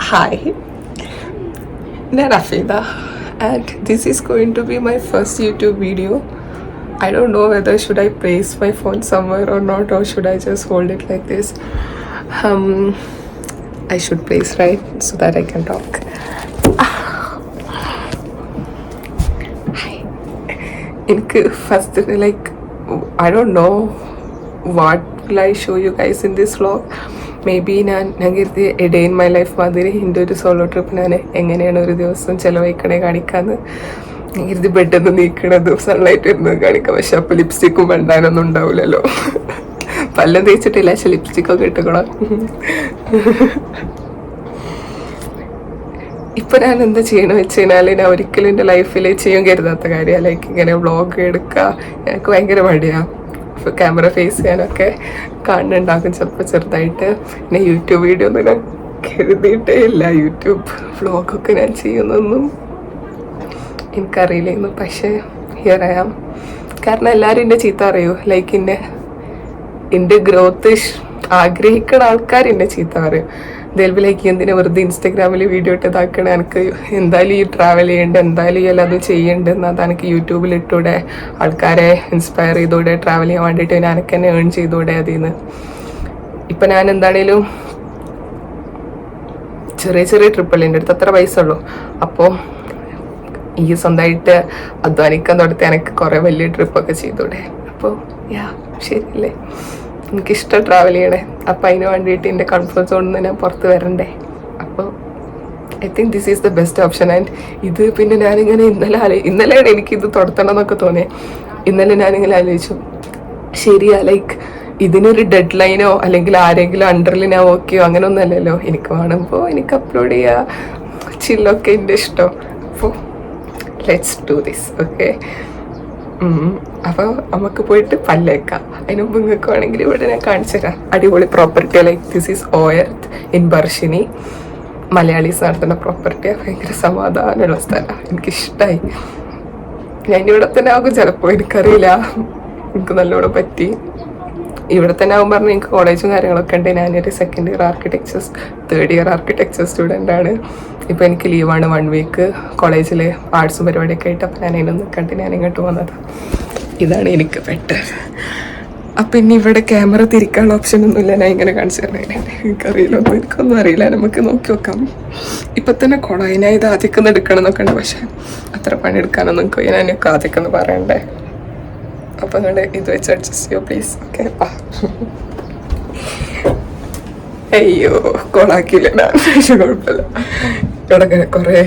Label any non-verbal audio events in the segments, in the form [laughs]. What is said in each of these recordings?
Hi, I'm Rafida, and this is going to be my first YouTube video. I don't know whether should I place my phone somewhere or not, or should I just hold it like this. Um, I should place right so that I can talk. Hi. എനിക്ക് first like I don't know what will I show you guys in this vlog Maybe ഞാൻ ഞാൻ കരുതി a day in my life മാതിരി എന്റെ ഒരു solo trip ഞാൻ എങ്ങനെയാണ് ഒരു ദിവസം ചിലവഴിക്കണേ കാണിക്കാന്ന്. ഞാൻ കരുതി ബെഡിൽ നീക്കണതും സൺലൈറ്റ് ഇരുന്ന് കാണിക്കാം. പക്ഷെ അപ്പോൾ ലിപ്സ്റ്റിക്കും വേണ്ടാനൊന്നും ഉണ്ടാവില്ലല്ലോ. പല്ലം തേച്ചിട്ടില്ല പക്ഷെ ലിപ്സ്റ്റിക്കൊക്കെ ഇട്ടുക്കണം? ഇപ്പൊ ഞാൻ എന്താ ചെയ്യണമെന്ന് വെച്ച് കഴിഞ്ഞാൽ ഞാൻ ഒരിക്കലും എന്റെ ലൈഫിൽ ചെയ്യാൻ കരുതാത്ത കാര്യം ലൈക്ക് ഇങ്ങനെ വ്ളോഗ് എടുക്കുക എനിക്ക് ഭയങ്കര മടിയാ. ക്യാമറ ഫേസ് ചെയ്യാനൊക്കെ കാണുന്നുണ്ടാകും ചിലപ്പോൾ ചെറുതായിട്ട്. പിന്നെ യൂട്യൂബ് വീഡിയോ ഒന്നും ഞാൻ കരുതിയിട്ടേ ഇല്ല. യൂട്യൂബ് വ്ളോഗൊക്കെ ഞാൻ ചെയ്യുന്നൊന്നും എനിക്കറിയില്ലായിരുന്നു. പക്ഷേ ഹിയർ ആയാം കാരണം എല്ലാവരും എന്റെ ചീത്ത അറിയൂ ലൈക്ക് എന്റെ എന്റെ ഗ്രോത്ത് ആഗ്രഹിക്കുന്ന ആൾക്കാർ എന്നെ ചീത്ത പറയും. ദൽബി ലൈക്ക് എന്തിനാ വെറുതെ ഇൻസ്റ്റാഗ്രാമിൽ വീഡിയോ ഇട്ട് ഇതാക്കണേ എനിക്ക് എന്തായാലും ഈ ട്രാവൽ ചെയ്യണ്ട? എന്തായാലും ഈ എല്ലാതും ചെയ്യേണ്ടതെന്ന് എന്നാൽ എനിക്ക് യൂട്യൂബിൽ ഇട്ടൂടെ? ആൾക്കാരെ ഇൻസ്പയർ ചെയ്തൂടെ? ട്രാവൽ ചെയ്യാൻ വേണ്ടിയിട്ട് ഞാൻ എനിക്ക് തന്നെ ഏൺ ചെയ്തൂടെ അതിൽ നിന്ന് ഇപ്പം ഞാൻ എന്താണേലും ചെറിയ ചെറിയ ട്രിപ്പല്ലേ എന്റെ അടുത്ത് അത്ര പൈസ ഉള്ളൂ. അപ്പോൾ ഈ സ്വന്തമായിട്ട് അധ്വാനിക്കാൻ തുടത്തി എനിക്ക് കുറേ വലിയ ട്രിപ്പൊക്കെ ചെയ്തൂടെ? അപ്പോൾ യാ ശരിയല്ലേ? എനിക്കിഷ്ടം ട്രാവൽ ചെയ്യണേ. അപ്പം അതിന് വേണ്ടിയിട്ട് എന്റെ കംഫർട്ട് സോണിൽ നിന്ന് ഞാൻ പുറത്ത് വരണ്ടേ. അപ്പോൾ I think this is the best option and ഇത് പിന്നെ ഞാനിങ്ങനെ ഇന്നലെ ഇന്നലെയാണ് എനിക്കിത് തുടത്തണം എന്നൊക്കെ തോന്നിയത് ഇന്നലെ ഞാനിങ്ങനെ ആലോചിച്ചു. ശരിയാ ലൈക്ക് ഇതിനൊരു ഡെഡ് ലൈനോ അല്ലെങ്കിൽ ആരെങ്കിലും അണ്ടറിൽ ഞാൻ ഓക്കെയോ അങ്ങനെ ഒന്നുമല്ലല്ലോ എനിക്ക് വേണമ്പോൾ എനിക്ക് അപ്ലോഡ് ചെയ്യുക ചില്ലൊക്കെ എന്റെ ഇഷ്ടം. അപ്പോൾ ലെറ്റ്സ് ഡു ദിസ് ഓക്കെ അപ്പോൾ നമുക്ക് പോയിട്ട് പല്ലേക്കാം അതിന് മുമ്പ് നിങ്ങൾക്ക് വേണമെങ്കിൽ ഇവിടെ ഞാൻ കാണിച്ചു തരാം. അടിപൊളി property like this is ഓയർത്ത് in ബർഷിനി മലയാളീസ് നടത്തുന്ന പ്രോപ്പർട്ടി ഭയങ്കര സമാധാനമുള്ള സ്ഥലമാണ് എനിക്കിഷ്ടമായി ഞാൻ ഇവിടെ തന്നെ ആകും ചിലപ്പോൾ എനിക്കറിയില്ല. എനിക്ക് നല്ലോണം പറ്റി. ഇവിടെ തന്നെ ആകുമ്പോൾ പറഞ്ഞാൽ എനിക്ക് കോളേജും കാര്യങ്ങളൊക്കെ ഉണ്ട്. ഞാനൊരു second year architectures third year architecture student ആണ്. ഇപ്പോൾ എനിക്ക് ലീവാണ് വൺ വീക്ക് കോളേജിൽ ആർട്സും പരിപാടിയൊക്കെ ആയിട്ട് അപ്പോൾ ഞാൻ അതിനൊന്നും കണ്ട് ഞാൻ ഇങ്ങോട്ട് വന്നത് ഇതാണ് എനിക്ക് ബെറ്റർ അപ്പം ഇനി ഇവിടെ ക്യാമറ തിരിക്കാനുള്ള ഓപ്ഷൻ ഒന്നുമില്ല. ഞാൻ ഇങ്ങനെ കാണിച്ചു തരണേ എനിക്കറിയില്ല. ഒന്നും എനിക്കൊന്നും അറിയില്ല. നമുക്ക് നോക്കി നോക്കാം. ഇപ്പം തന്നെ കുളം ഞാൻ ഇത് ആദ്യമൊക്കെ എടുക്കണം എന്നൊക്കെ ഉണ്ട്. പക്ഷേ അത്ര പണിയെടുക്കാനൊന്നും ഞാൻ ആദ്യമൊക്കെ ഒന്ന് പറയണ്ടേ? അപ്പം നിങ്ങൾ ഇത് വെച്ച് അഡ്ജസ്റ്റ് ചെയ്യോ പ്ലീസ് ഓക്കെ അയ്യോ കൊളാക്കിയില്ല പക്ഷേ കുഴപ്പമില്ല. ഇവിടെ കുറേ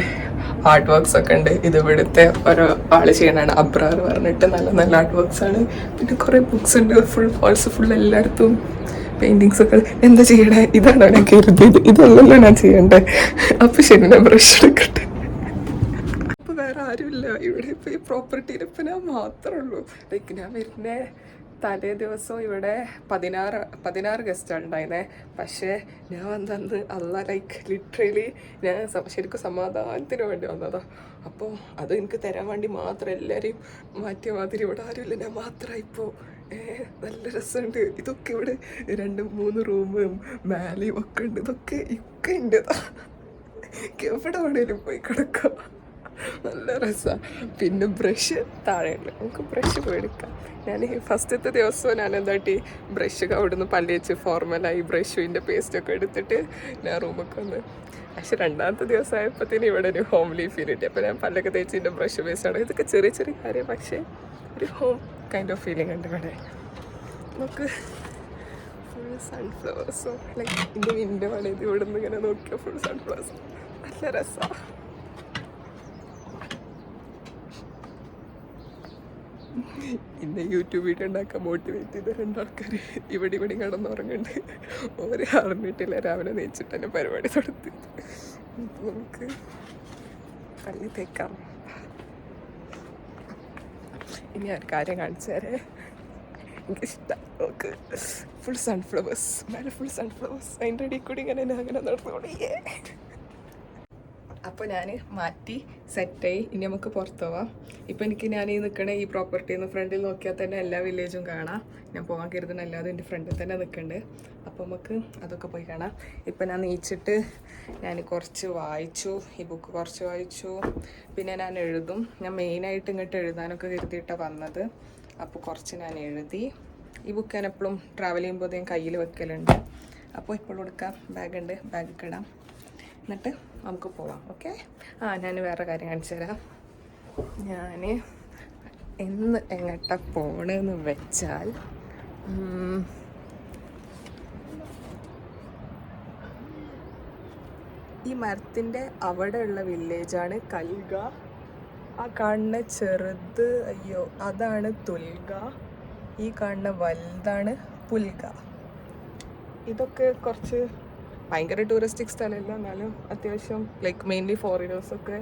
ആർട്ട് വർക്ക്സ് ഒക്കെ ഉണ്ട്. ഇത് ഇവിടുത്തെ ഓരോ ആൾ ചെയ്യണതാണ്. അബ്രാർ പറഞ്ഞിട്ട് നല്ല നല്ല ആർട്ട് വർക്ക്സ് ആണ്. പിന്നെ കുറേ ബുക്സ് ഉണ്ട്. ഫുൾ ഫോൾസ് ഫുൾ എല്ലായിടത്തും പെയിന്റിങ്സ് ഒക്കെ. എന്താ ചെയ്യണേ? ഇതാണോ ഞാൻ കരുതിയത്. ഇതല്ലല്ലോ ഞാൻ ചെയ്യണ്ടേ. അപ്പൊ ശരി ഞാൻ ബ്രഷ് എടുക്കട്ടെ. ഇവിടെ ഇപ്പോൾ ഈ പ്രോപ്പർട്ടിയിൽ ഇപ്പൊ മാത്രമേ ഉള്ളൂ. ലൈക്ക് ഞാൻ വരുന്ന തലേ ദിവസം ഇവിടെ പതിനാറ് പതിനാറ് ഗസ്റ്റാണ് ഉണ്ടായിരുന്നേ. പക്ഷേ ഞാൻ വന്നത് അല്ല ലൈക്ക് ലിറ്ററലി ഞാൻ ശരിക്കും സമാധാനത്തിന് വേണ്ടി വന്നതാ. അപ്പോൾ അത് എനിക്ക് തരാൻ വേണ്ടി മാത്രം എല്ലാവരെയും മാറ്റിയ മാതിരി ഇവിടെ ആരുമില്ല. ഞാൻ മാത്രമായി ഇപ്പോൾ നല്ല രസമുണ്ട്. ഇതൊക്കെ ഇവിടെ രണ്ട് മൂന്ന് റൂമും മാലയും ഒക്കെ ഉണ്ട്. ഇതൊക്കെ ഒക്കെ ഉണ്ടതാ എവിടെ വേണേലും പോയി കിടക്കാം. നല്ല രസമാണ് പിന്നെ ബ്രഷ് താഴെയുണ്ട് നമുക്ക് ബ്രഷ് മേടിക്കാം ഞാൻ ഈ ഫസ്റ്റത്തെ ദിവസം ഞാൻ എന്താട്ടി ബ്രഷ് അവിടുന്ന് പല്ല് വെച്ച് ഫോർമലായി ബ്രഷിന്റെ പേസ്റ്റൊക്കെ എടുത്തിട്ട് ഞാൻ റൂമൊക്കെ വന്ന്. പക്ഷെ രണ്ടാമത്തെ ദിവസം ആയപ്പോഴത്തേന് ഇവിടെ ഒരു ഹോംലി ഫീൽ കിട്ടി. അപ്പോൾ ഞാൻ പല്ലൊക്കെ തേച്ച് എന്റെ ബ്രഷ് പേസ്റ്റാണ് ഇതൊക്കെ ചെറിയ ചെറിയ കാര്യം പക്ഷേ ഒരു ഹോം കൈൻഡ് ഓഫ് ഫീലിംഗ് ഉണ്ട് ഇവിടെ. നമുക്ക് ഫുൾ സൺഫ്ലവേഴ്സും ലൈക്ക് എന്റെ വിൻഡോ ആണ്. ഇത് നിന്ന് ഇങ്ങനെ നോക്കിയാൽ ഫുൾ സൺഫ്ലവേഴ്സ് നല്ല രസമാണ് ഇന്ന് യൂട്യൂബ് വീഡിയോ ഉണ്ടാക്കാൻ മോട്ടിവേറ്റ് ചെയ്ത രണ്ടാൾക്കാർ ഇവിടെ ഇവിടെ കിടന്നുറങ്ങുന്നുണ്ട് ഓരോ അറിഞ്ഞിട്ടില്ല. രാവിലെ നെയ്ച്ചിട്ട് തന്നെ പരിപാടി നടത്തി. നമുക്ക് പള്ളി തേക്കാം. ഇനി ഒരു കാര്യം കാണിച്ചു തരേ. എനിക്കിഷ്ടം നമുക്ക് ഫുൾ സൺഫ്ലവേഴ്സ് മേലെ ഫുൾ സൺഫ്ലവേഴ്സ് അതിന്റെ ഇടയിൽ കൂടി ഇങ്ങനെ അങ്ങനെ നടന്നു നടന്നുകൊണ്ടേ അപ്പോൾ ഞാൻ മാറ്റി സെറ്റായി. ഇനി നമുക്ക് പുറത്തു പോവാം. ഇപ്പം എനിക്ക് ഞാൻ ഈ നിൽക്കണ ഈ പ്രോപ്പർട്ടി ഒന്ന് ഫ്രണ്ടിൽ നോക്കിയാൽ തന്നെ എല്ലാ വില്ലേജും കാണാം. ഞാൻ പോകാൻ കരുതുന്ന എല്ലാതും എന്റെ ഫ്രണ്ടിൽ തന്നെ നിൽക്കുന്നുണ്ട് അപ്പോൾ നമുക്ക് അതൊക്കെ പോയി കാണാം. ഇപ്പം ഞാൻ നീച്ചിട്ട് ഞാൻ കുറച്ച് വായിച്ചു ഈ ബുക്ക് കുറച്ച് വായിച്ചു. പിന്നെ ഞാൻ എഴുതും. ഞാൻ മെയിനായിട്ട് ഇങ്ങോട്ട് എഴുതാനൊക്കെ കരുതിയിട്ടാണ് വന്നത്. അപ്പോൾ കുറച്ച് ഞാൻ എഴുതി. ഈ ബുക്ക് ഞാൻ എപ്പോഴും ട്രാവൽ ചെയ്യുമ്പോൾ ഞാൻ കയ്യിൽ വെക്കലുണ്ട്. അപ്പോൾ ഇപ്പോഴും കൊടുക്കാം ബാഗുണ്ട് ബാഗ് ഇടാം. എന്നിട്ട് നമുക്ക് പോവാം ഓക്കെ? ആ ഞാൻ വേറെ കാര്യം കാണിച്ചു തരാം. ഞാൻ എന്ന് എങ്ങട്ട പോണെന്ന് വെച്ചാൽ ഈ മരത്തിന്റെ അവിടെയുള്ള വില്ലേജാണ് കൽഗ. ആ കാണുന്ന ചെറുത് അയ്യോ അതാണ് തുൽഗ. ഈ കാണുന്ന വലുതാണ് പുൽഗ. ഇതൊക്കെ കുറച്ച് ഭയങ്കര ടൂറിസ്റ്റിക് സ്ഥലമല്ല. എന്നാലും അത്യാവശ്യം ലൈക്ക് മെയിൻലി ഫോറിനേഴ്സ് ഒക്കെ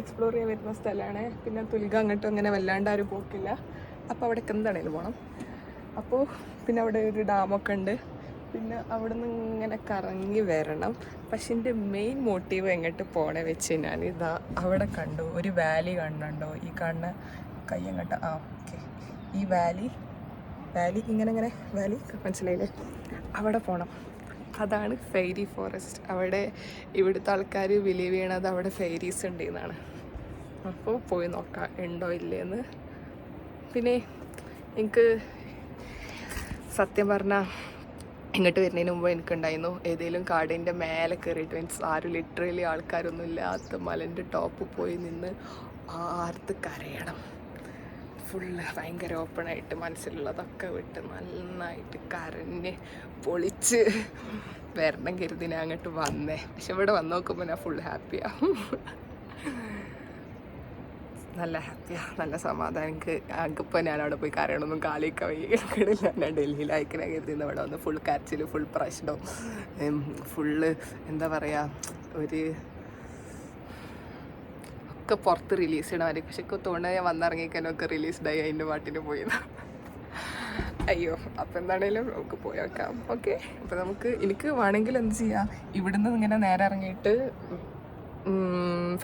എക്സ്പ്ലോർ ചെയ്യാൻ വരുന്ന സ്ഥലമാണ്. പിന്നെ തുലിക അങ്ങോട്ടും അങ്ങനെ വല്ലാണ്ട് ആരും പോക്കില്ല. അപ്പോൾ അവിടെ എന്താണേലും പോകണം അപ്പോൾ പിന്നെ അവിടെ ഒരു ഡാമൊക്കെ ഉണ്ട്. പിന്നെ അവിടെ നിന്ന് ഇങ്ങനെ കറങ്ങി വരണം. പക്ഷെ എന്റെ മെയിൻ മോട്ടീവ് എങ്ങോട്ട് പോണേ വെച്ച് കഴിഞ്ഞാൽ ഇതാ അവിടെ കണ്ടു ഒരു വാലി കണ്ടുണ്ടോ ഈ കാണുന്ന കൈ അങ്ങോട്ട് ആ ഓക്കെ ഈ വാലി വാലി ഇങ്ങനെ ഇങ്ങനെ വാലി മനസ്സിലായില്ലേ? അവിടെ പോകണം അതാണ് ഫെയറി ഫോറസ്റ്റ്. അവിടെ ഇവിടുത്തെ ആൾക്കാർ ബിലീവ് ചെയ്യണത് അവിടെ ഫെയറീസ് ഉണ്ട് എന്നാണ് അപ്പോൾ പോയി നോക്കാം ഉണ്ടോ ഇല്ലേന്ന്. പിന്നെ എനിക്ക് സത്യം പറഞ്ഞാൽ ഇങ്ങോട്ട് വരുന്നതിന് മുമ്പ് എനിക്കുണ്ടായിരുന്നു ഏതെങ്കിലും കാടിന്റെ മേലെ കയറിയിട്ട് മീൻസ് ആരും ലിറ്ററലി ആൾക്കാരൊന്നും ഇല്ലാത്ത മലന്റെ ടോപ്പ് പോയി നിന്ന് ആർത്ത് കരയണം. ഫുള്ള് ഭയങ്കര ഓപ്പണായിട്ട് മനസ്സിലുള്ളതൊക്കെ വിട്ട് നന്നായിട്ട് കരഞ്ഞ് പൊളിച്ച് വരണം കരുതി ഞാൻ അങ്ങോട്ട് വന്നേ. പക്ഷെ ഇവിടെ വന്ന് നോക്കുമ്പോൾ ഞാൻ ഫുൾ ഹാപ്പിയാണ് നല്ല ഹാപ്പിയാ നല്ല സമാധാനം. എനിക്ക് എനിക്കിപ്പോൾ ഞാൻ അവിടെ പോയി കരയണമൊന്നും കാലിക്ക വയ്യക്കിടില്ല ഞാൻ ഡൽഹിയിൽ അയക്കണ കരുതി ഇവിടെ വന്ന് ഫുൾ കരച്ചിൽ ഫുൾ പ്രശ്നം ഫുള്ള് എന്താ പറയുക ഒരു ഒക്കെ പുറത്ത് റിലീസ് ചെയ്യണമാതിരി പക്ഷെ തോന്നുന്നത് ഞാൻ വന്നിറങ്ങിക്കാനൊക്കെ റിലീസ്ഡായി അതിന്റെ പാട്ടിന് പോയത് അയ്യോ അപ്പം എന്താണേലും നമുക്ക് പോയി വെക്കാം. ഓക്കെ അപ്പം നമുക്ക് എനിക്ക് വേണമെങ്കിൽ എന്ത് ചെയ്യാം? ഇവിടുന്ന് ഇങ്ങനെ നേരെ ഇറങ്ങിയിട്ട്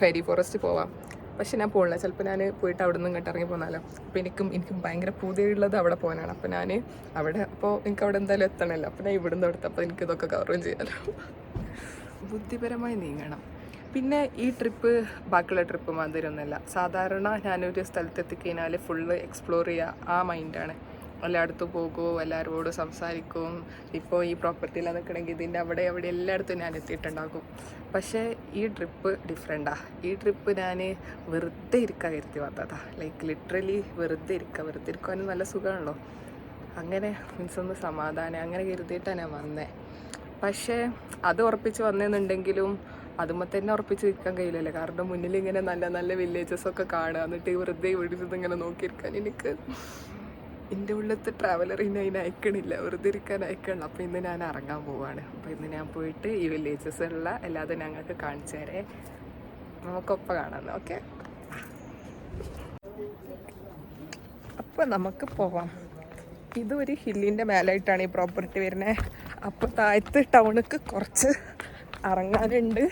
ഫെരി ഫോറസ്റ്റ് പോവാം. പക്ഷെ ഞാൻ പോകില്ല ചിലപ്പോൾ ഞാൻ പോയിട്ട് അവിടെ നിന്ന് ഇങ്ങോട്ട് ഇറങ്ങി പോന്നാലോ. അപ്പോൾ എനിക്കും എനിക്കും ഭയങ്കര പൂതിയുള്ളത് അവിടെ പോകാനാണ്. അപ്പോൾ ഞാൻ അവിടെ അപ്പോൾ എനിക്ക് അവിടെ എന്തായാലും എത്തണമല്ലോ. അപ്പോൾ ഞാൻ ഇവിടുന്ന് എടുത്തപ്പോൾ എനിക്കിതൊക്കെ കവറും ചെയ്യാമല്ലോ ബുദ്ധിപരമായി നീങ്ങണം. പിന്നെ ഈ ട്രിപ്പ് ബാക്കിയുള്ള ട്രിപ്പ് മാതിരി ഒന്നല്ല സാധാരണ ഞാനൊരു സ്ഥലത്ത് എത്തിക്കഴിഞ്ഞാൽ ഫുള്ള് എക്സ്പ്ലോർ ചെയ്യുക ആ മൈൻഡാണ് എല്ലായിടത്തും പോകുമോ എല്ലാവരോടും സംസാരിക്കും. ഇപ്പോൾ ഈ പ്രോപ്പർട്ടിയിൽ നിൽക്കണമെങ്കിൽ ഇതിന്റെ അവിടെ അവിടെ എല്ലായിടത്തും ഞാൻ എത്തിയിട്ടുണ്ടാകും. പക്ഷേ ഈ ട്രിപ്പ് ഡിഫറെന്റാണ് ഈ ട്രിപ്പ് ഞാൻ വെറുതെ ഇരിക്കാൻ കരുതി വന്നതാ. ലൈക്ക് ലിറ്ററലി വെറുതെ ഇരിക്കുക വെറുതെ ഇരിക്കാനും നല്ല സുഖമാണല്ലോ. അങ്ങനെ മീൻസ് ഒന്ന് സമാധാനം. അങ്ങനെ കരുതിയിട്ടാണ് ഞാൻ വന്നത് പക്ഷേ അത് ഉറപ്പിച്ച് വന്നെന്നുണ്ടെങ്കിലും അതുമ്പോൾ തന്നെ ഉറപ്പിച്ച് നിൽക്കാൻ കഴിയില്ലല്ലോ. കാരണം മുന്നിൽ ഇങ്ങനെ നല്ല നല്ല വില്ലേജസ് ഒക്കെ കാണുക. എന്നിട്ട് വെറുതെ ഇവിടുന്ന് ഇങ്ങനെ നോക്കിയിരിക്കാൻ എനിക്ക് എന്റെ ഉള്ളത്തെ ട്രാവലർ ഇന്ന് അതിന് അയക്കണില്ല. വെറുതെ ഇരിക്കാൻ അയക്കണില്ല. അപ്പോൾ ഇന്ന് ഞാൻ ഇറങ്ങാൻ പോവാണ്. അപ്പോൾ ഇന്ന് ഞാൻ പോയിട്ട് ഈ വില്ലേജസ് ഉള്ള എല്ലാതും ഞങ്ങൾക്ക് കാണിച്ചു തരേ. നമുക്കൊപ്പം കാണാം. ഓക്കെ? അപ്പോൾ നമുക്ക് പോവാം. ഇതൊരു ഹില്ലിന്റെ മേലായിട്ടാണ് ഈ പ്രോപ്പർട്ടി വരുന്നത് അപ്പോൾ താഴത്ത് ടൗണിക്ക് കുറച്ച് ഇറങ്ങാനുണ്ട്.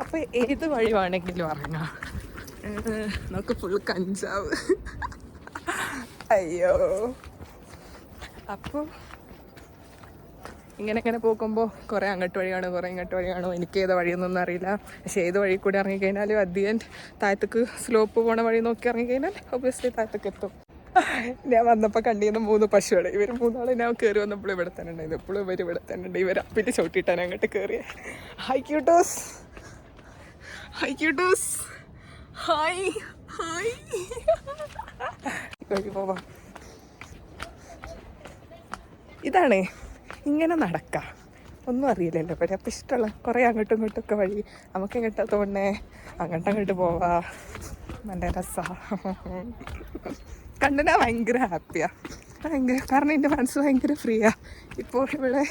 അപ്പോൾ ഏത് വഴി വേണമെങ്കിലും ഇറങ്ങാം. നമുക്ക് ഫുൾ കഞ്ചാവ്. അയ്യോ. അപ്പോൾ ഇങ്ങനെ ഇങ്ങനെ പോകുമ്പോൾ കുറേ അങ്ങോട്ട് വഴിയാണോ കുറേ ഇങ്ങോട്ട് വഴിയാണോ? എനിക്ക് ഏത് വഴിയൊന്നും അറിയില്ല. പക്ഷേ ഏത് വഴി കൂടി ഇറങ്ങിക്കഴിഞ്ഞാലും അധികം താഴത്തേക്ക് സ്ലോപ്പ് പോണ വഴി നോക്കി ഇറങ്ങിക്കഴിഞ്ഞാൽ ഒബ്വിയസ്ലി താഴത്തേക്ക് എത്തും. ഞാൻ വന്നപ്പോൾ കണ്ടിരുന്ന മൂന്ന് പശുക്കൾ ഇവർ മൂന്നാളെ ഞാൻ കയറി വന്നപ്പോൾ ഇവിടെ തന്നെ ഉണ്ടായിരുന്നു. എപ്പോഴും ഇവർ ഇവിടെ തന്നെ ഉണ്ട്. ഇവർ അപ്പിട്ട് ചവിട്ടിയിട്ടാണ് അങ്ങോട്ട് കയറിയത് hi cuties hi cuties hi hi പോവാം. ഇതാണ്. ഇങ്ങനെ നടക്കാം. ഒന്നും അറിയില്ലല്ലോ. പക്ഷേ അപ്പം ഇഷ്ടമുള്ള കുറേ അങ്ങോട്ടും ഇങ്ങോട്ടും ഒക്കെ വഴി നമുക്ക് എങ്ങോട്ടാ തോന്നേ അങ്ങോട്ടും അങ്ങോട്ട് പോവാ. നല്ല രസമാണ് കണ്ടനാ ഭയങ്കര ഹാപ്പിയാണ് ഭയങ്കര കാരണം എന്റെ മനസ്സ് ഭയങ്കര ഫ്രീയാണ് ഇപ്പോൾ ഇവിടെ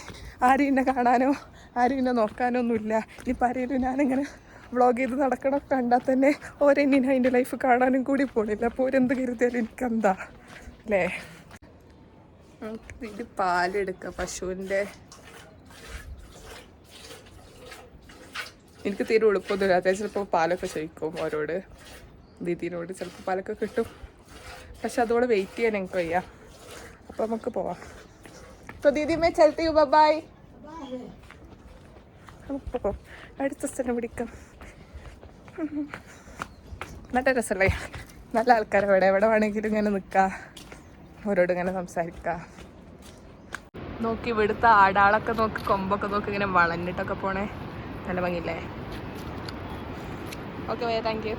ആരും എന്നെ കാണാനോ ആരും എന്നെ നോക്കാനോ ഒന്നുമില്ല. ഇനിയിപ്പോൾ ആരെങ്കിലും ഞാനിങ്ങനെ വ്ളോഗ് ചെയ്ത് നടക്കണം കണ്ടാൽ തന്നെ ഓരെന്നെ അതിന്റെ ലൈഫ് കാണാനും കൂടി പോണില്ല. അപ്പോൾ ഓരെന്ത് കരുതിയാലും എനിക്കെന്താ? അല്ലേ? ഇത് പാലെടുക്കാം പശുവിന്റെ. എനിക്ക് തീരെ എളുപ്പമൊന്നുമില്ല ചിലപ്പോൾ പാലൊക്കെ ചോദിക്കും ഓരോട് ദീദിനോട് ചിലപ്പോൾ പാലൊക്കെ കിട്ടും. പക്ഷെ അതുകൂടെ വെയിറ്റ് ചെയ്യാൻ എനിക്ക് വയ്യ. അപ്പോൾ നമുക്ക് പോവാം. അപ്പോൾ ദീദി മേ ബബായ് അടുത്ത സ്ഥലം പിടിക്കാം. നല്ല രസമല്ലേ നല്ല ആൾക്കാർ എവിടെ എവിടെ വേണമെങ്കിലും ഇങ്ങനെ നിൽക്കാം അവരോട് ഇങ്ങനെ സംസാരിക്കാം. നോക്കി ഇവിടുത്തെ ആടാളൊക്കെ നോക്കി കൊമ്പൊക്കെ നോക്കി ഇങ്ങനെ വളഞ്ഞിട്ടൊക്കെ പോണേ. നല്ല ഭംഗിയില്ലേ? ഓക്കെ വേ താങ്ക് യു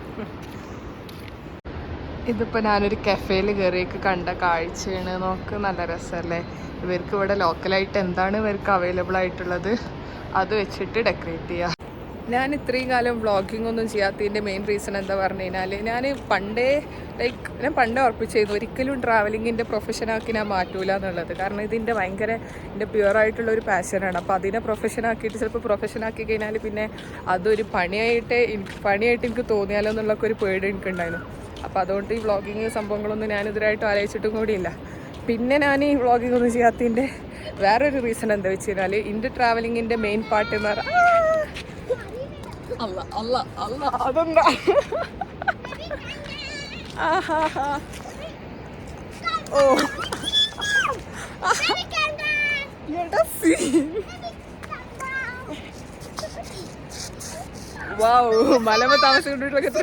ഇതിപ്പോൾ ഞാനൊരു കഫേയിൽ കയറിയൊക്കെ കണ്ട കാഴ്ചയാണ്. നോക്ക് നല്ല രസമല്ലേ ഇവർക്ക് ഇവിടെ ലോക്കലായിട്ട് എന്താണ് ഇവർക്ക് അവൈലബിൾ ആയിട്ടുള്ളത്? അത് വെച്ചിട്ട് ഡെക്കറേറ്റ് ചെയ്യുക ഞാൻ ഇത്രയും കാലം വ്ളോഗിംഗ് ഒന്നും ചെയ്യാത്തതിന്റെ മെയിൻ റീസൺ എന്താ പറഞ്ഞു കഴിഞ്ഞാൽ ഞാൻ പണ്ടേ ലൈക്ക് ഞാൻ പണ്ടേ ഉറപ്പിച്ചിരുന്നു ഒരിക്കലും ട്രാവലിങ്ങിന്റെ പ്രൊഫഷനാക്കി ഞാൻ മാറ്റൂല എന്നുള്ളത്. കാരണം ഇതിന്റെ ഭയങ്കര എന്റെ പ്യുവറായിട്ടുള്ള ഒരു പാഷനാണ് അപ്പോൾ അതിനെ പ്രൊഫഷനാക്കിയിട്ട് ചിലപ്പോൾ പ്രൊഫഷനാക്കി കഴിഞ്ഞാൽ പിന്നെ അതൊരു പണിയായിട്ട് പണിയായിട്ട് എനിക്ക് തോന്നിയാലോ എന്നുള്ളൊക്കെ ഒരു പേടി എനിക്കുണ്ടായിരുന്നു. അപ്പോൾ അതുകൊണ്ട് ഈ വ്ളോഗിങ് സംഭവങ്ങളൊന്നും ഞാൻ ഇതിനായിട്ട് ആലോചിച്ചിട്ടും കൂടിയില്ല പിന്നെ ഞാൻ ഈ വ്ളോഗിംഗ് ഒന്നും ചെയ്യാത്തതിന്റെ വേറൊരു റീസൺ എന്താ വെച്ച് കഴിഞ്ഞാൽ എന്റെ ട്രാവലിങ്ങിന്റെ മെയിൻ പാർട്ട് എന്ന് പറഞ്ഞാൽ അല്ല അല്ല. ഓ എടാ scene. വാവ് മലമ താമസിക്കൊണ്ടിട്ടുള്ള എത്ര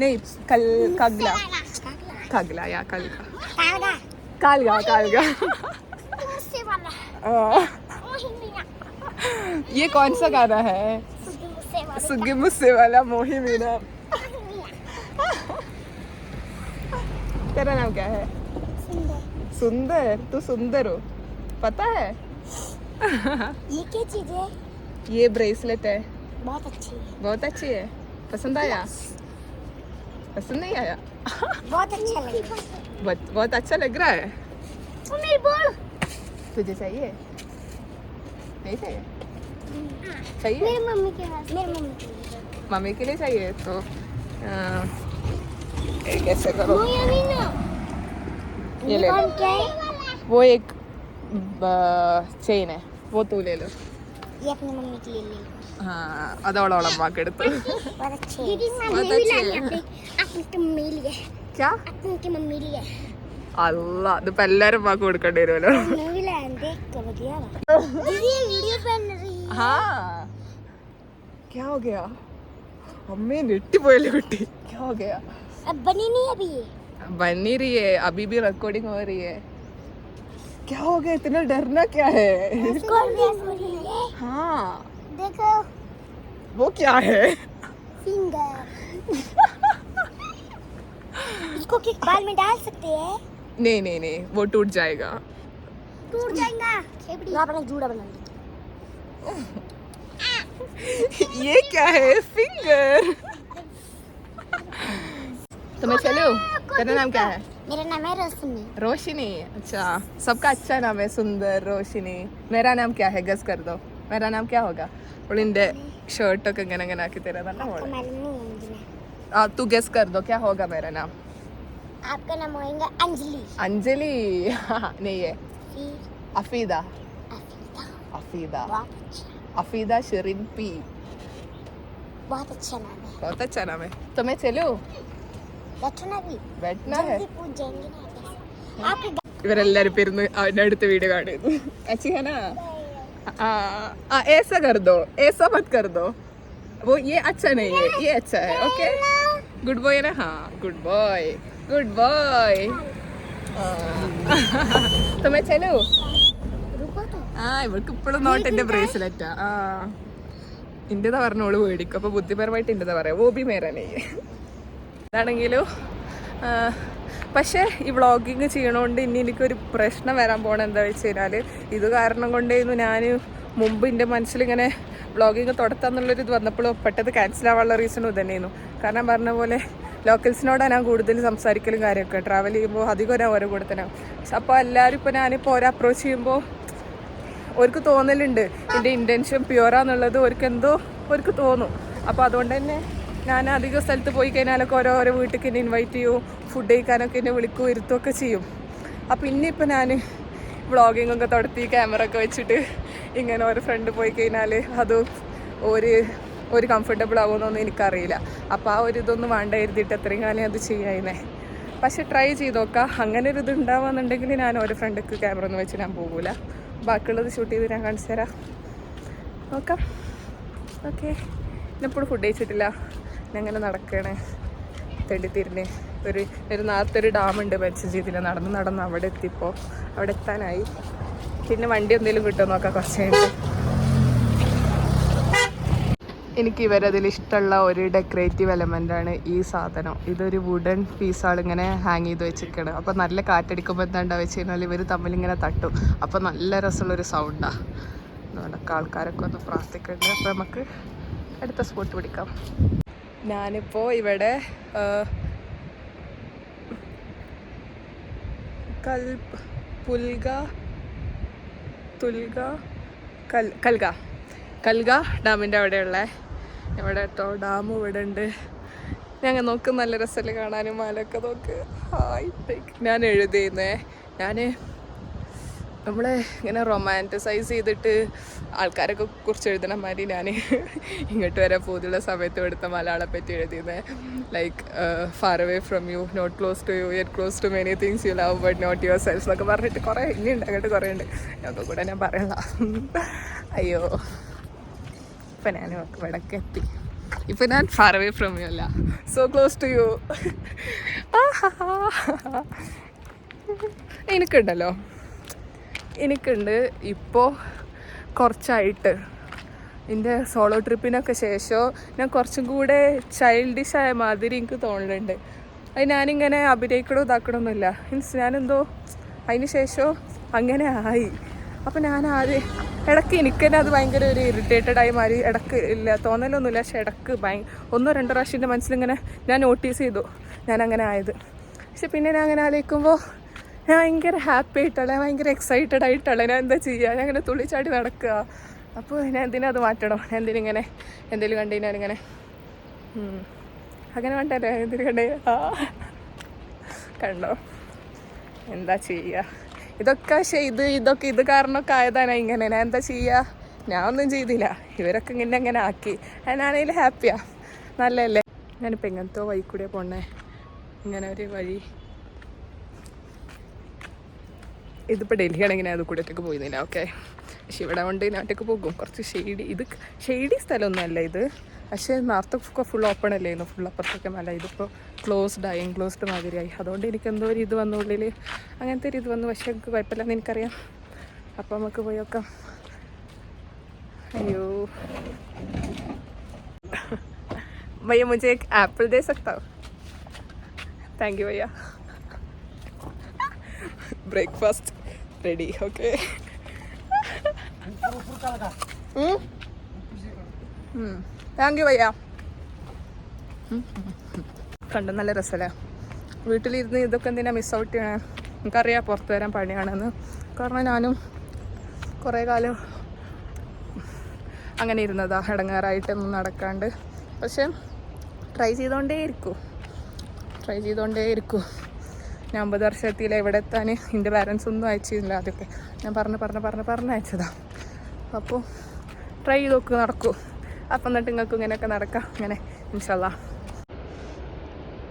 नहीं कल कगला। कगला या कल का। कालगा। कालगा हाँ। ये कौन सा गाना है? सुग्गी मुस्से वाला मोही मीना तेरा नाम क्या है? सुंदर। तू सुंदर हो। पता है? ये क्या चीज़ है? ये ब्रेसलेट है। बहुत अच्छी है। बहुत अच्छी है। पसंद आया? पसंद नहीं आया। बहुत अच्छा लगा बहुत बहुत अच्छा लग रहा है। वो मेरी बॉल। तुझे चाहिए? नहीं चाहिए? चाहिए? मेरी मम्मी के पास मेरी मम्मी के पास मम्मी के लिए चाहिए तो आ, कैसे करो? ये ले है वो एक चेन है। वो तू ले लो। ये अपनी मम्मी के लिए ले लो। हाँ അതോളോളം അമ്മക്കെടുത്ത് बहुत अच्छे दीदी बहुत अच्छे हैं। अपनी की मम्मी लिए ക്യാ अपनी की मम्मी लिए അല്ല ഇതിപ്പോ എല്ലാരും അമ്മക്ക് കൊടുക്കേണ്ടി വരുമല്ലോ मूवी लाइन देख कर बढ़िया दीदी ये वीडियो बन रही है हाँ क्या हो गया अम्मे ഞെട്ടിപ്പോയല്ലേ കുട്ടി क्या हो गया अब बनी नहीं अभी ये बन नहीं रही है अभी भी रिकॉर्डिंग हो रही है क्या हो गया इतना डरना क्या है कौन देख रही है हाँ देखो। वो क्या है? फिंगर [laughs] इसको किस बाल में डाल सकते हैं? नहीं नहीं नहीं वो टूट जाएगा। टूट जाएगा। यहाँ अपना जूड़ा बना ली [laughs] ये क्या है? फिंगर तो मैं चलूँ? तेरा नाम क्या है? मेरा नाम है रोशनी। रोशनी अच्छा। सबका अच्छा नाम है सुंदर रोशनी। मेरा नाम क्या है? गस कर दो। मेरा नाम क्या होगा ഉള്ളിൻ്റെ ഷർട്ടൊക്കെ ഇങ്ങനെ ഇങ്ങനെ ആക്കി തരാം നല്ല आपको മോളെ मालूम नहीं है मुझे ആ तू गेस कर दो क्या होगा मेरा नाम आपका नाम होएगा अंजलि अंजलि नहीं है फिर अफीदा अफीदा अफीदा बहुत अच्छा अफीदा शरीन पी बहुत अच्छा नाम है बहुत अच्छा नाम है तो मैं चलूं बैठो ना भी बैठना है जल्दी पूछ जाएंगे ना कैसे आपके ഇവരെല്ലാരും പേരുന്ന് അവൻ്റെ അടുത്ത വീഡിയോ കാണുന്നു अच्छी है ना हाँ हाँ ऐसा कर दो ऐसा मत कर दो वो ये अच्छा नहीं है ये अच्छा है ओके गुड बॉय है ना हाँ गुड बॉय गुड बॉय तो मैं चलूं रुको तो ആ ഇവൾക്ക് ഇപ്പോഴും നോട്ടെന്റെ ബ്രേസ്ലെറ്റാ ആ ഇന്റേതാ പറഞ്ഞോള് മേടിക്കും അപ്പൊ ബുദ്ധിപരമായിട്ട് ഇന്റേതാ പറയാം ഓബി മേരനെ ഇതാണെങ്കിലും ആ, പക്ഷേ ഈ വ്ളോഗിങ് ചെയ്യണോണ്ട് ഇനി എനിക്കൊരു പ്രശ്നം വരാൻ പോണ എന്താ വെച്ച് കഴിഞ്ഞാൽ ഇത് കാരണം കൊണ്ടായിരുന്നു ഞാൻ മുമ്പ് എന്റെ മനസ്സിലിങ്ങനെ വ്ളോഗിങ് തുടത്താന്നുള്ളൊരു ഇത് വന്നപ്പോൾ പെട്ടെന്ന് ക്യാൻസൽ ആവാനുള്ള റീസണും ഇതന്നെയായിരുന്നു. കാരണം പറഞ്ഞ പോലെ ലോക്കൽസിനോടാണ് ഞാൻ കൂടുതൽ സംസാരിക്കലും കാര്യമൊക്കെ. ട്രാവൽ ചെയ്യുമ്പോൾ അധികം ഞാൻ ഓരോ കൂടെ തന്നെ. അപ്പോൾ എല്ലാവരും ഇപ്പോൾ ഞാനിപ്പോൾ ഓരോ അപ്രോച്ച് ചെയ്യുമ്പോൾ അവർക്ക് തോന്നലുണ്ട്. എന്റെ ഇന്റൻഷൻ പ്യുവറാന്നുള്ളത് അവർക്ക് എന്തോ തോന്നും. അപ്പോൾ അതുകൊണ്ട് തന്നെ ഞാൻ അധികം സ്ഥലത്ത് പോയി കഴിഞ്ഞാലൊക്കെ ഓരോരോ വീട്ടിലേക്ക് എന്നെ ഇൻവൈറ്റ് ചെയ്യും ഫുഡ് കഴിക്കാനൊക്കെ എന്നെ വിളിക്കും ഇരുത്തുമൊക്കെ ചെയ്യും. അപ്പോൾ ഇനിയിപ്പോൾ ഞാൻ വ്ളോഗിങ് ഒക്കെ തുടത്തി ക്യാമറ ഒക്കെ വെച്ചിട്ട് ഇങ്ങനെ ഒരു ഫ്രണ്ട് പോയി കഴിഞ്ഞാൽ അത് ഒരു ഒരു കംഫർട്ടബിൾ ആകുമെന്നൊന്നും എനിക്കറിയില്ല. അപ്പോൾ ആ ഒരു ഇതൊന്നും വേണ്ട എഴുതിയിട്ട് എത്രയും കാലം അത് ചെയ്യായിരുന്നേ. പക്ഷെ ട്രൈ ചെയ്ത് നോക്കാം. അങ്ങനെ ഒരു ഇത് ഞാൻ ഓരോ ഫ്രണ്ടിക്ക് ക്യാമറ ഒന്നും വെച്ച് ഞാൻ പോകൂല. ബാക്കിയുള്ളത് ഷൂട്ട് ചെയ്ത് ഞാൻ കാണിച്ചു തരാം. നോക്കാം. ഓക്കെ ഇന്നെപ്പോഴും ഫുഡ് കഴിച്ചിട്ടില്ല. അങ്ങനെ നടക്കണേ. തെണ്ടിത്തിരിഞ്ഞ് ഒരു ഒരു നേരത്തെ ഒരു ഡാമുണ്ട് മത്സ്യജീവിതത്തിൽ നടന്ന് നടന്ന് അവിടെ എത്തിയപ്പോൾ അവിടെ എത്താനായി. പിന്നെ വണ്ടി എന്തെങ്കിലും കിട്ടുമോ നോക്കാം കുറച്ച് കഴിഞ്ഞിട്ട്. എനിക്ക് ഇവരതിൽ ഇഷ്ടമുള്ള ഒരു ഡെക്കറേറ്റീവ് എലമെന്റ് ആണ് ഈ സാധനം. ഇതൊരു വുഡൻ പീസാണ് ഇങ്ങനെ ഹാങ് ചെയ്ത് വെച്ചിരിക്കണം അപ്പോൾ നല്ല കാറ്റടിക്കുമ്പോൾ എന്താ വെച്ച് കഴിഞ്ഞാൽ ഇവർ തമ്മിലിങ്ങനെ തട്ടും. അപ്പോൾ നല്ല രസമുള്ളൊരു സൗണ്ടാണ് അതുകൊണ്ടൊക്കെ ആൾക്കാരൊക്കെ ഒന്ന് പ്രാർത്ഥിക്കുന്നുണ്ട് അപ്പോൾ നമുക്ക് അടുത്ത സ്പോട്ട് പിടിക്കാം. ഞാനിപ്പോൾ ഇവിടെ കൽ കൽ കൽഗ. കൽഗ ഡാമിന്റെ അവിടെയുള്ള. ഇവിടെ കേട്ടോ ഡാം ഇവിടെ ഉണ്ട് ഞങ്ങൾ നോക്ക് നല്ല രസമല്ലേ കാണാനും മാലൊക്കെ നോക്ക്. ഹായ്. ഞാൻ എഴുതിയിരുന്നേ ഞാൻ നമ്മളെ ഇങ്ങനെ റൊമാന്റിസൈസ് ചെയ്തിട്ട് ആൾക്കാരൊക്കെ കുറിച്ച് എഴുതണ മാതിരി ഞാൻ ഇങ്ങോട്ട് വരെ പോതിയുള്ള സമയത്ത് എടുത്ത മലയാളെ പറ്റി എഴുതിയത്. Like far away from you not close to you yet close to many things you love but not yourself എന്നൊക്കെ പറഞ്ഞിട്ട് കുറേ ഇനിയുണ്ട് അങ്ങോട്ട് കുറേ ഉണ്ട്. ഞങ്ങൾക്ക് കൂടെ ഞാൻ പറയുന്നത് അയ്യോ. ഇപ്പം ഞാൻ ഇവിടേക്ക് എത്തി ഇപ്പം ഞാൻ ഫാർ അവേ ഫ്രം യു അല്ല. സോ ക്ലോസ് ടു യു എനിക്കുണ്ടല്ലോ. എനിക്കുണ്ട് ഇപ്പോൾ കുറച്ചായിട്ട്. എന്റെ സോളോ ട്രിപ്പിനൊക്കെ ശേഷം ഞാൻ കുറച്ചും കൂടെ ചൈൽഡിഷ് ആയ മാതിരി എനിക്ക് തോന്നലുണ്ട്. അത് ഞാനിങ്ങനെ അഭിനയിക്കണോ ഇതാക്കണമൊന്നുമില്ല മീൻസ് ഞാനെന്തോ അതിന് ശേഷം അങ്ങനെ ആയി. അപ്പം ഞാൻ ആദ്യം ഇടയ്ക്ക് എനിക്ക് തന്നെ അത് ഭയങ്കര ഒരു ഇറിറ്റേറ്റഡ് ആയി മാറി ഇടയ്ക്ക് ഇല്ല തോന്നലൊന്നുമില്ല. പക്ഷെ ഇടയ്ക്ക് ഭയ ഒന്നോ രണ്ടോ പ്രാവശ്യം എന്റെ മനസ്സിലിങ്ങനെ ഞാൻ നോട്ടീസ് ചെയ്തു ഞാൻ അങ്ങനെ ആയത്. പക്ഷെ പിന്നെ ഞാൻ അങ്ങനെ ആലോചിക്കുമ്പോൾ ഞാൻ ഭയങ്കര ഹാപ്പി ആയിട്ടുള്ള ഭയങ്കര എക്സൈറ്റഡ് ആയിട്ടുള്ള ഞാൻ എന്താ ചെയ്യുക ഞാൻ ഇങ്ങനെ തുള്ളിച്ചാടി നടക്കുക അപ്പോൾ ഞാൻ എന്തിനാ അത് മാറ്റണം? ഞാൻ എന്തിനും ഇങ്ങനെ എന്തെങ്കിലും കണ്ടു ഞാനിങ്ങനെ അങ്ങനെ വേണ്ടല്ലേ എന്തിനു കണ്ടേ? ആ. കണ്ടോ? എന്താ ചെയ്യുക ഇതൊക്കെ ചെയ്ത് ഇത് ഇതൊക്കെ ഇത് കാരണമൊക്കെ ആയതാണ് ഇങ്ങനെ. ഞാൻ എന്താ ചെയ്യുക ഞാൻ ഒന്നും ചെയ്തില്ല. ഇവരൊക്കെ ഇങ്ങനെ അങ്ങനെ ആക്കി. ഞാനാണെങ്കിൽ ഹാപ്പിയാ നല്ലതല്ലേ? ഞാനിപ്പോൾ എങ്ങനത്തെ വഴി പോണേ? ഇങ്ങനെ ഒരു വഴി ഇതിപ്പോൾ ഡൽഹി ആണെങ്കിൽ ഞാൻ അത് കൂടെ ഒറ്റയ്ക്ക് പോയിരുന്നില്ല ഓക്കെ പക്ഷെ ഇവിടെ കൊണ്ട് ഞാൻ ഒറ്റയ്ക്ക് പോകും കുറച്ച് ഷെയ്ഡി ഇത് ഷെയ്ഡി സ്ഥലമൊന്നും അല്ല ഇത് പക്ഷേ നേരത്തെ ഫുൾ ഓപ്പൺ അല്ലായിരുന്നു ഫുൾ അപ്പുറത്തൊക്കെ മല ഇതിപ്പോൾ ക്ലോസ്ഡ് ആയി എൻക്ലോസ്ഡ് മാതിരിയായി അതുകൊണ്ട് എനിക്ക് എന്തോ ഒരു ഇത് വന്നു ഉള്ളിൽ അങ്ങനത്തെ ഒരു ഇത് വന്നു പക്ഷേ എനിക്ക് കുഴപ്പമില്ലെന്ന് എനിക്കറിയാം അപ്പോൾ നമുക്ക് പോയി നോക്കാം അയ്യോ भैया मुझे एक एप्पल दे सकता हो थैंक यू भैया breakfast ready okay thank you വയ്യ കണ്ടു നല്ല രസമല്ലേ വീട്ടിലിരുന്ന് ഇതൊക്കെ എന്തിനാ മിസ് ഔട്ട് ചെയ്യണേ? നമുക്കറിയാം പുറത്തു വരാൻ പണിയാണെന്ന്. കാരണം ഞാനും കുറേ കാലം അങ്ങനെ ഇരുന്നതാ ഇടങ്ങാറായിട്ടൊന്നും നടക്കാണ്ട്. പക്ഷെ ട്രൈ ചെയ്തുകൊണ്ടേ ഇരിക്കൂ. ട്രൈ ചെയ്തുകൊണ്ടേ ഇരിക്കൂ. ഞാൻ അമ്പത് വർഷത്തിൽ ഇവിടെ എത്താൻ എന്റെ പാരൻസ് ഒന്നും അയച്ചിരുന്നില്ല ആദ്യമൊക്കെ ഞാൻ പറഞ്ഞ് പറഞ്ഞ് പറഞ്ഞ് പറഞ്ഞ് അയച്ചതാ. അപ്പോൾ ട്രൈ ചെയ്ത് നോക്ക് നടക്കൂ. അപ്പം എന്നിട്ട് നിങ്ങൾക്ക് ഇങ്ങനെയൊക്കെ നടക്കാം. ഇങ്ങനെ ഇൻഷല്ല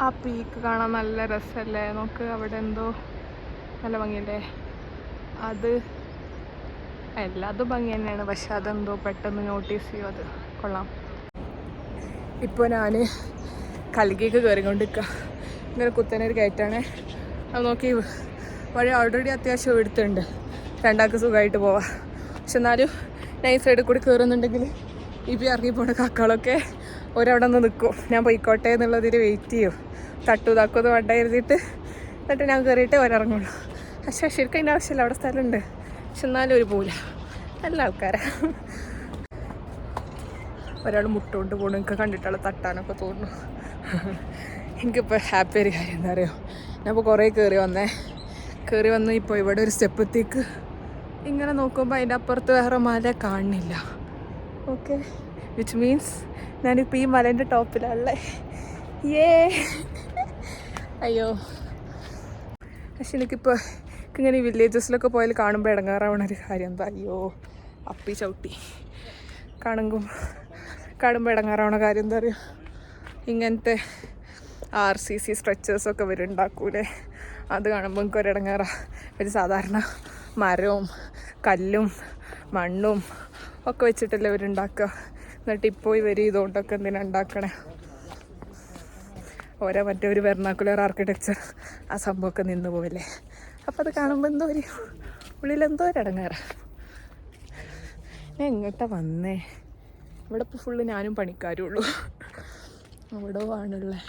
ആ പീക്ക് കാണാൻ നല്ല രസമല്ലേ നോക്ക് അവിടെ എന്തോ നല്ല ഭംഗിയല്ലേ? അത് എല്ലാതും ഭംഗി തന്നെയാണ്. പക്ഷെ അതെന്തോ പെട്ടെന്ന് നോട്ടീസ് ചെയ്യും അത്. കൊള്ളാം. ഇപ്പോൾ ഞാൻ കൽകിയൊക്കെ കയറിക്കൊണ്ടിരിക്കുക ഇങ്ങനെ കുത്തനൊരു കയറ്റാണ് അത് നോക്കി വഴി ഓൾറെഡി അത്യാവശ്യം എടുത്തുണ്ട് രണ്ടാൾക്ക് സുഖമായിട്ട് പോവാം. പക്ഷെ എന്നാലും നൈസ് സൈഡിൽ കൂടി കയറുന്നുണ്ടെങ്കിൽ ഈ പി ഇറങ്ങി പോണ കാക്കകളൊക്കെ ഒരവിടെ നിന്ന് നിൽക്കും. ഞാൻ പോയിക്കോട്ടെ എന്നുള്ളതിൽ വെയിറ്റ് ചെയ്യും. തട്ടു താക്കൊന്ന് വേണ്ട എഴുതിയിട്ട് എന്നിട്ട് ഞാൻ കയറിയിട്ടേ ഒരിറങ്ങുള്ളൂ. പക്ഷേ ശരിക്കും അതിന്റെ ആവശ്യമില്ല. അവിടെ സ്ഥലമുണ്ട്. പക്ഷെ എന്നാലും ഒരു പോല. നല്ല ആൾക്കാരാ. ഒരാൾ മുട്ടുകൊണ്ട് പോകണം എനിക്ക് കണ്ടിട്ടുള്ള തട്ടാനൊക്കെ തോന്നുന്നു. എനിക്കിപ്പോൾ ഹാപ്പി ഒരു കാര്യം എന്താ പറയുക ഞാൻ ഇപ്പോൾ കുറേ കയറി വന്നേ. കയറി വന്ന് ഇപ്പോൾ ഇവിടെ ഒരു സ്റ്റെപ്പത്തേക്ക് ഇങ്ങനെ നോക്കുമ്പോൾ അതിന്റെ അപ്പുറത്ത് വേറെ മല കാണുന്നില്ല ഓക്കെ വിച്ച് മീൻസ് ഞാനിപ്പോൾ ഈ മലേന്റെ ടോപ്പിലാണല്ലേ ഏ അയ്യോ. പക്ഷെ എനിക്കിപ്പോൾ ഇങ്ങനെ ഈ വില്ലേജസിലൊക്കെ പോയാൽ കാണുമ്പോൾ ഇടങ്ങാറാവണ ഒരു കാര്യം എന്താ? അയ്യോ. അപ്പി ചവിട്ടി. കാണുമ്പോൾ കാണുമ്പോൾ ഇടങ്ങാറാവണ കാര്യം എന്താ പറയുക ഇങ്ങനത്തെ ആർ സി സി സ്ട്രെച്ചേഴ്സൊക്കെ വരുണ്ടാക്കൂലേ അത് കാണുമ്പോൾ എനിക്ക് ഒരിടങ്ങേറ. ഒരു സാധാരണ മരവും കല്ലും മണ്ണും ഒക്കെ വെച്ചിട്ടല്ലേ ഇവരുണ്ടാക്കുക എന്നിട്ട് ഇപ്പോൾ ഇവർ ഇതുകൊണ്ടൊക്കെ എന്തിനാ ഉണ്ടാക്കണേ? ഓരോ മറ്റേ ഒരു വെർണാക്കുലർ ആർക്കിടെക്ചർ ആ സംഭവമൊക്കെ നിന്ന് പോവില്ലേ? അപ്പോൾ അത് കാണുമ്പോൾ എന്തോ ഒരു ഉള്ളിലെന്തോ ഒരു ഇടങ്ങേറ ഞാൻ എങ്ങോട്ടാ വന്നേ? ഇവിടെ ഇപ്പോൾ ഫുള്ള് ഞാനും പണിക്കാരും ഉള്ളൂ അവിടെ ആണുള്ളത്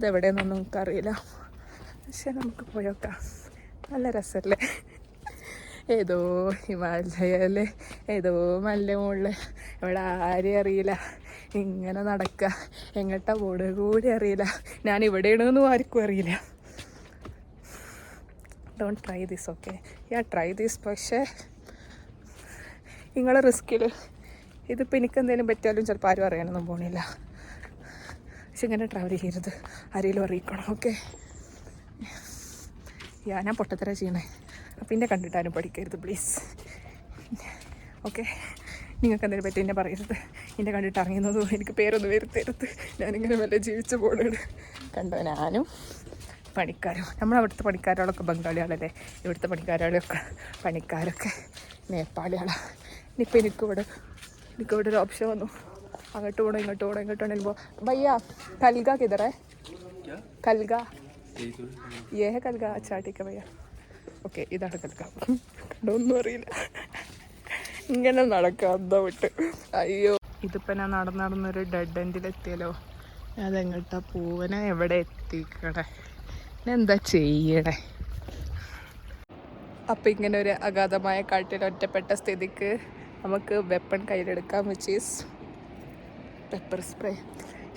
ഇതെവിടെയെന്നൊന്നും നമുക്കറിയില്ല. പക്ഷെ നമുക്ക് പോയോക്കാം നല്ല രസമല്ലേ ഏതോ ഹിമാലയല്ലേ? ഏതോ മല്ല മുകളിൽ ഇവിടെ ആരെയും അറിയില്ല. ഇങ്ങനെ നടക്കുക എങ്ങട്ട ബോർഡ് കൂടി അറിയില്ല. ഞാൻ ഇവിടെയാണെന്നും ആർക്കും അറിയില്ല. Don't try this okay yeah try this പക്ഷേ നിങ്ങളെ റിസ്കിൽ ഇതിപ്പോൾ എനിക്ക് എന്തെങ്കിലും പറ്റിയാലും ചിലപ്പോൾ ആരും അറിയാനൊന്നും പോണില്ല. പക്ഷെ ഇങ്ങനെ ട്രാവൽ ചെയ്യരുത്. ആരെങ്കിലും അറിയിക്കണം ഓക്കെ ഞാൻ പൊട്ടത്തര ചെയ്യണേ. അപ്പം എന്നെ കണ്ടിട്ടാരും പഠിക്കരുത് പ്ലീസ് ഓക്കെ നിങ്ങൾക്ക് എന്തെങ്കിലും പറ്റി എന്നെ പറയരുത്? എന്നെ കണ്ടിട്ട് അറിയുന്നതും? എനിക്ക് പേരൊന്നും വരുത്തരുത്. ഞാനിങ്ങനെ വല്ല ജീവിച്ച് പോണാണ് കണ്ടോ ഞാനും പണിക്കാരും. നമ്മളവിടുത്തെ പണിക്കാരോളൊക്കെ ബംഗാളികളല്ലേ? ഇവിടുത്തെ പണിക്കാരോളൊക്കെ പണിക്കാരൊക്കെ നേപ്പാളികളാണ് ഇനിയിപ്പോൾ എനിക്കിവിടെ എനിക്കിവിടെ ഒരു ഓപ്ഷൻ വന്നു. അങ്ങോട്ട് പോണോ ഇങ്ങോട്ട് പോണോ ഇങ്ങോട്ട് പോകണം ഇപ്പോൾ കൽഗ കിതറേ. കൽഗ. ഏഹ കൽഗ? അച്ചാട്ടിക്ക ഭയ്യ ഓക്കെ ഇതാണ് കൽഗ. ഒന്നും അറിയില്ല. ഇങ്ങനെ നടക്കാം എന്താ വിട്ട്. അയ്യോ. ഇതിപ്പോ ഞാൻ ഡെഡ് നടന്നൊരു ഡെഡ് ഞാൻ അതെങ്ങട്ടാ പൂവനെ? എവിടെ എത്തിക്കണേ? ഞാൻ എന്താ ചെയ്യണേ? അപ്പൊ ഇങ്ങനെ ഒരു അഗാധമായ കാട്ടിൽ ഒറ്റപ്പെട്ട സ്ഥിതിക്ക് നമുക്ക് വെപ്പൺ കയ്യിലെടുക്കാം വിച്ച് ഈസ് പെപ്പർ സ്പ്രേ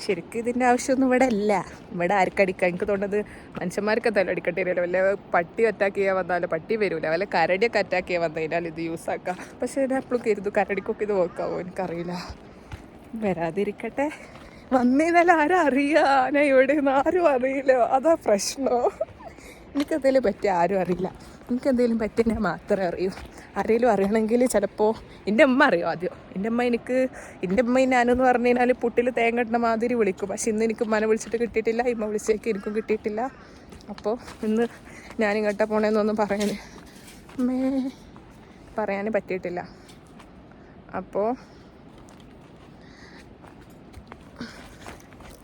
ശരിക്കും ഇതിന്റെ ആവശ്യമൊന്നും ഇവിടെ അല്ല ഇവിടെ ആർക്കടിക്കാം എനിക്ക് തോന്നുന്നത് മനുഷ്യന്മാർക്ക് എന്തായാലും അടിക്കേണ്ടി വരില്ല. വല്ല പട്ടി അറ്റാക്ക് ചെയ്യാൻ വന്നാലും പട്ടി വരില്ല വല്ല കരടിയൊക്കെ അറ്റാക്ക് ചെയ്യാൻ വന്നു കഴിഞ്ഞാൽ ഇത് യൂസ് ആക്കാം. പക്ഷേ ഞാൻ എപ്പോഴും കരുതു കരടിക്കൊക്കെ ഇത് നോക്കാവോ എനിക്കറിയില്ല. വരാതിരിക്കട്ടെ. വന്നേന്നാലും ആരും അറിയാ. ഞാൻ ഇവിടെ നിന്ന് ആരും അറിയില്ല. അതാ പ്രശ്നമോ എനിക്കെന്തെങ്കിലും പറ്റിയ ആരും അറിയില്ല. എനിക്കെന്തെങ്കിലും പറ്റിയ ഞാൻ മാത്രമേ അറിയൂ. ആരെങ്കിലും അറിയണമെങ്കിൽ ചിലപ്പോൾ എന്റെ അമ്മ അറിയും ആദ്യം. എന്റെ അമ്മ എനിക്ക് എന്റെ അമ്മ ഞാനെന്ന് പറഞ്ഞു കഴിഞ്ഞാൽ പുട്ടിൽ തേങ്ങ ഇടുന്ന മാതിരി വിളിക്കും. പക്ഷെ ഇന്ന് എനിക്ക് മന വിളിച്ചിട്ട് കിട്ടിയിട്ടില്ല ഇമ്മ വിളിച്ചേക്ക് എനിക്കും കിട്ടിയിട്ടില്ല. അപ്പോൾ ഇന്ന് ഞാനിങ്ങോട്ടാ പോണേന്നൊന്നും പറയാൻ അമ്മേ പറയാൻ പറ്റിയിട്ടില്ല. അപ്പോൾ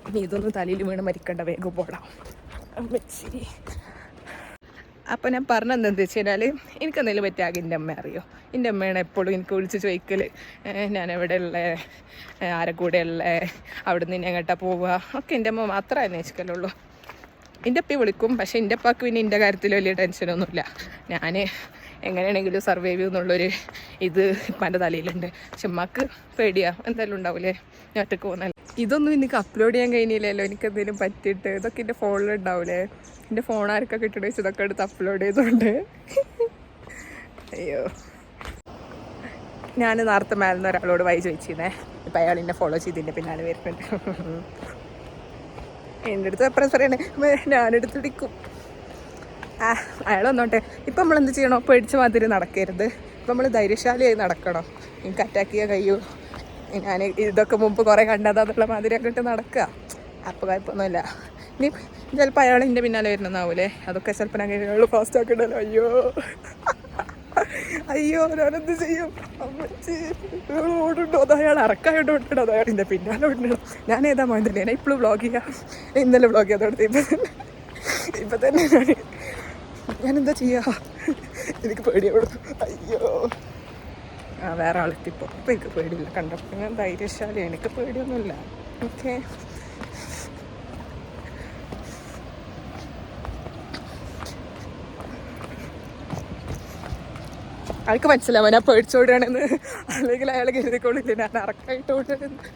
ഇനി ഇതൊന്നും തലയിൽ വീണ് മരിക്കണ്ട വേഗം പോടാം. അമ്മച്ചി അപ്പോൾ ഞാൻ പറഞ്ഞ എന്താണെന്ന് വെച്ച് എന്തെങ്കിലും പറ്റിയാകെ എന്റെ അമ്മ അറിയോ? എന്റെ അമ്മയാണ് എപ്പോഴും എനിക്ക് വിളിച്ച് ചോദിക്കൽ ഞാൻ എവിടെ ഉള്ള ആരെ കൂടെ ഉള്ള അവിടെ നിന്ന് എങ്ങോട്ടാ പോവുക ഒക്കെ എന്റെ അമ്മ മാത്രമേ അന്വേഷിക്കലുള്ളൂ. എന്റെ അപ്പി വിളിക്കും പക്ഷേ എന്റെ അപ്പാക്ക് പിന്നെ എന്റെ കാര്യത്തിൽ വലിയ ടെൻഷനൊന്നുമില്ല ഞാൻ എങ്ങനെയാണെങ്കിലും സർവൈവ് ചെയ്യുന്നുള്ളൊരു ഇത് ഇപ്പം തലയിലുണ്ട്. പക്ഷെ ഉമ്മക്ക് പേടിയാ എന്തായാലും ഉണ്ടാവില്ലേ ഞാൻ ഒറ്റയ്ക്ക് പോകുന്നില്ല ഇതൊന്നും എനിക്ക് അപ്ലോഡ് ചെയ്യാൻ കഴിഞ്ഞില്ലല്ലോ എനിക്ക് എന്തെങ്കിലും പറ്റിയിട്ട്? ഇതൊക്കെ എന്റെ ഫോണിൽ ഉണ്ടാവില്ലേ എന്റെ ഫോൺ ആർക്കൊക്കെ ഇട്ടിട്ട് വെച്ച് ഇതൊക്കെ എടുത്ത് അപ്ലോഡ് ചെയ്തോണ്ട്. അയ്യോ. ഞാൻ നേരത്തെ മേലെന്ന് ഒരാളോട് വൈ ചോദിച്ചിരുന്നേ. ഇപ്പം അയാൾ എന്നെ ഫോളോ ചെയ്തിന്റെ പിന്നാലെ വരുന്നുണ്ട്. എന്റെ അടുത്ത് എപ്പോഴും പറയണേ ഞാനെടുത്തിടിക്കും ആ അയാൾ വന്നോട്ടെ. ഇപ്പം നമ്മൾ എന്ത് ചെയ്യണോ? പേടിച്ച മാതിരി നടക്കരുത്. ഇപ്പം നമ്മൾ ധൈര്യശാലിയായി നടക്കണം? എനിക്ക് അറ്റാക്ക് ചെയ്യാൻ കഴിയൂ. ഞാൻ ഇതൊക്കെ മുമ്പ് കുറേ കണ്ടതാന്നുള്ള മാതിരി അങ്ങോട്ട് നടക്കുക അപ്പോൾ കുഴപ്പമൊന്നുമില്ല. ഇനി ചിലപ്പോൾ അയാൾ എന്റെ പിന്നാലെ വരുന്നതാവൂലേ? അതൊക്കെ ചിലപ്പോൾ ഞാൻ കഴിഞ്ഞ ഫാസ്റ്റ് ആക്കണ്ടല്ലോ. അയ്യോ. അയ്യോ ഞാനെന്ത് ചെയ്യും? അമ്മച്ചി ഓടുണ്ടോ അത് അയാൾ ഇറക്കായോണ്ട് ഓടണം അത് എന്റെ പിന്നാലെ ഓടണം ഞാൻ ഏതാ വേണ്ടല്ലേ ഞാൻ ഇപ്പോഴും വ്ളോഗ് ചെയ്യാം. ഇന്നലെ വ്ളോഗ് ചെയ്തോടത്ത് ഇപ്പം തന്നെ. ഇപ്പം തന്നെ ഞാനെന്താ ചെയ്യാ? എനിക്ക് പേടിയോടും അയ്യോ. ആ വേറെ ആളെത്തിപ്പോൾ ഇപ്പം എനിക്ക് പേടിയില്ല. കണ്ടപ്പോൾ ഞാൻ ധൈര്യശാലി. എനിക്ക് പേടിയൊന്നുമില്ല. ഓക്കെ. അയാൾക്ക് മനസ്സിലാവും ഞാൻ പേടിച്ചോടുകയാണെന്ന് അല്ലെങ്കിൽ അയാൾ കരുതിക്കൊള്ളില്ല ഞാൻ അറക്കായിട്ട് ഓടുകയാണെന്ന്.